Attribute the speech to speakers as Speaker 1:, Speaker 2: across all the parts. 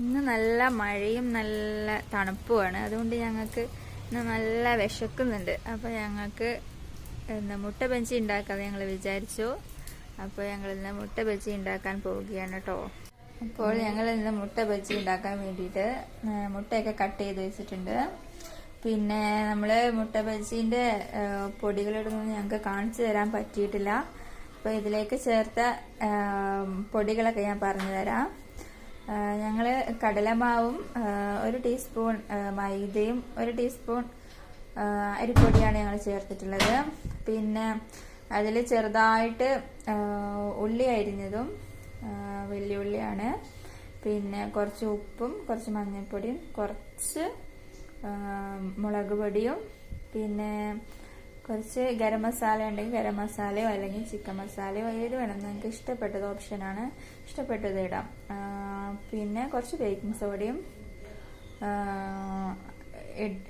Speaker 1: ഇന്ന് നല്ല മഴയും നല്ല തണുപ്പുമാണ്. അതുകൊണ്ട് ഞങ്ങൾക്ക് ഇന്ന് നല്ല വിശക്കുന്നുണ്ട്. അപ്പോൾ ഞങ്ങൾക്ക് എന്താ മുട്ട ബജി ഉണ്ടാക്കാമെന്ന് ഞങ്ങൾ വിചാരിച്ചു. അപ്പോൾ ഞങ്ങൾ ഇന്ന് മുട്ട ബജി ഉണ്ടാക്കാൻ പോവുകയാണ് കേട്ടോ അപ്പോൾ ഞങ്ങൾ ഇന്ന് മുട്ട ബജി ഉണ്ടാക്കാൻ വേണ്ടിയിട്ട് മുട്ടയൊക്കെ കട്ട് ചെയ്ത് വെച്ചിട്ടുണ്ട്. പിന്നെ നമ്മൾ മുട്ട ബജീന്റെ പൊടികളിടുന്നത് ഞങ്ങൾക്ക് കാണിച്ചു തരാൻ പറ്റിയിട്ടില്ല. അപ്പോൾ ഇതിലേക്ക് ചേർത്ത പൊടികളൊക്കെ ഞാൻ പറഞ്ഞു തരാം. ഞങ്ങൾ കടലമാവും ഒരു ടീസ്പൂൺ മൈദയും ഒരു ടീസ്പൂൺ അരിപ്പൊടിയാണ് ഞങ്ങൾ ചേർത്തിട്ടുള്ളത്. പിന്നെ അതിൽ ചെറുതായിട്ട് ഉള്ളി അരിഞ്ഞതും ഉള്ളിയാണ്. പിന്നെ കുറച്ച് ഉപ്പും കുറച്ച് മഞ്ഞൾപ്പൊടിയും കുറച്ച് മുളക് പൊടിയും പിന്നെ കുറച്ച് ഗരം മസാല ഉണ്ടെങ്കിൽ ഗരം മസാലയോ അല്ലെങ്കിൽ ചിക്കൻ മസാലയോ ഏത് വേണം നിങ്ങൾക്ക് ഇഷ്ടപ്പെട്ടത് ഓപ്ഷനാണ് ഇഷ്ടപ്പെട്ടത് ഇടാം. പിന്നെ കുറച്ച് ബേക്കിംഗ് സോഡയും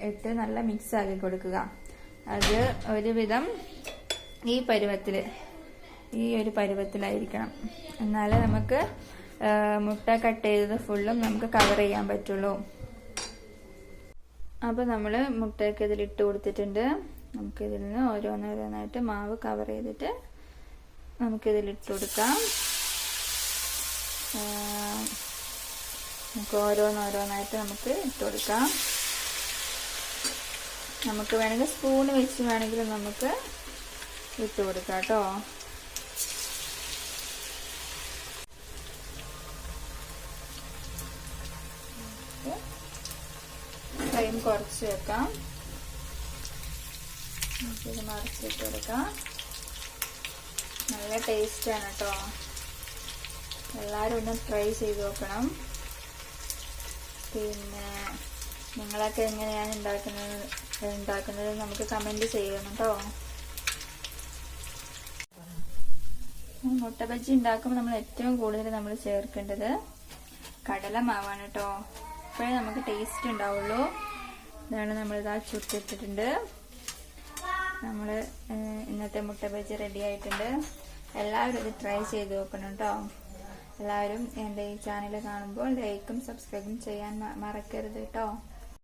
Speaker 1: ഇട്ട് നല്ല മിക്സ് ആക്കി കൊടുക്കുക. അത് ഒരുവിധം ഈ പരുവത്തിൽ ഈ ഒരു പരുവത്തിലായിരിക്കണം. എന്നാലേ നമുക്ക് മുട്ട കട്ട് ചെയ്തത് ഫുള്ളും നമുക്ക് കവർ ചെയ്യാൻ പറ്റുള്ളൂ. അപ്പോൾ നമ്മൾ മുട്ടയൊക്കെ ഇതിൽ ഇട്ട് കൊടുത്തിട്ടുണ്ട്. നമുക്കിതിൽ നിന്ന് ഓരോന്നോരോന്നായിട്ട് മാവ് കവർ ചെയ്തിട്ട് നമുക്കിതിൽ ഇട്ട് കൊടുക്കാം. നമുക്ക് ഓരോന്നോരോന്നായിട്ട് നമുക്ക് ഇട്ട് കൊടുക്കാം. നമുക്ക് വേണമെങ്കിൽ സ്പൂൺ വെച്ച് വേണമെങ്കിൽ നമുക്ക് ഇട്ട് കൊടുക്കാം കേട്ടോ. ഫ്ലെയിം കുറച്ച് വെക്കാം. നമുക്കിത് മറിച്ചിട്ട് കൊടുക്കാം നല്ല ടേസ്റ്റാണ് കേട്ടോ എല്ലാവരും ഒന്ന് ട്രൈ ചെയ്ത് നോക്കണം. പിന്നെ നിങ്ങളൊക്കെ എങ്ങനെയാണ് ഉണ്ടാക്കുന്നത് ഉണ്ടാക്കുന്നത് നമുക്ക് കമന്റ് ചെയ്യണം കേട്ടോ മുട്ട ബജ്ജി ഉണ്ടാക്കുമ്പോൾ നമ്മൾ ഏറ്റവും കൂടുതൽ നമ്മൾ ചേർക്കേണ്ടത് കടല മാവാണ് കേട്ടോ അപ്പോഴേ നമുക്ക് ടേസ്റ്റ് ഉണ്ടാവുള്ളൂ. ഇതാണ് നമ്മളിതാ ചുട്ടിട്ടിട്ടുണ്ട് നമ്മൾ ഇന്നത്തെ മുട്ട ബജ്ജി റെഡി ആയിട്ടുണ്ട്. എല്ലാവരും ഇത് ട്രൈ ചെയ്ത് നോക്കണം കേട്ടോ എല്ലാവരും എന്റെ ഈ ചാനൽ കാണുമ്പോൾ ലൈക്കും സബ്സ്ക്രൈബും ചെയ്യാൻ മറക്കരുത് കേട്ടോ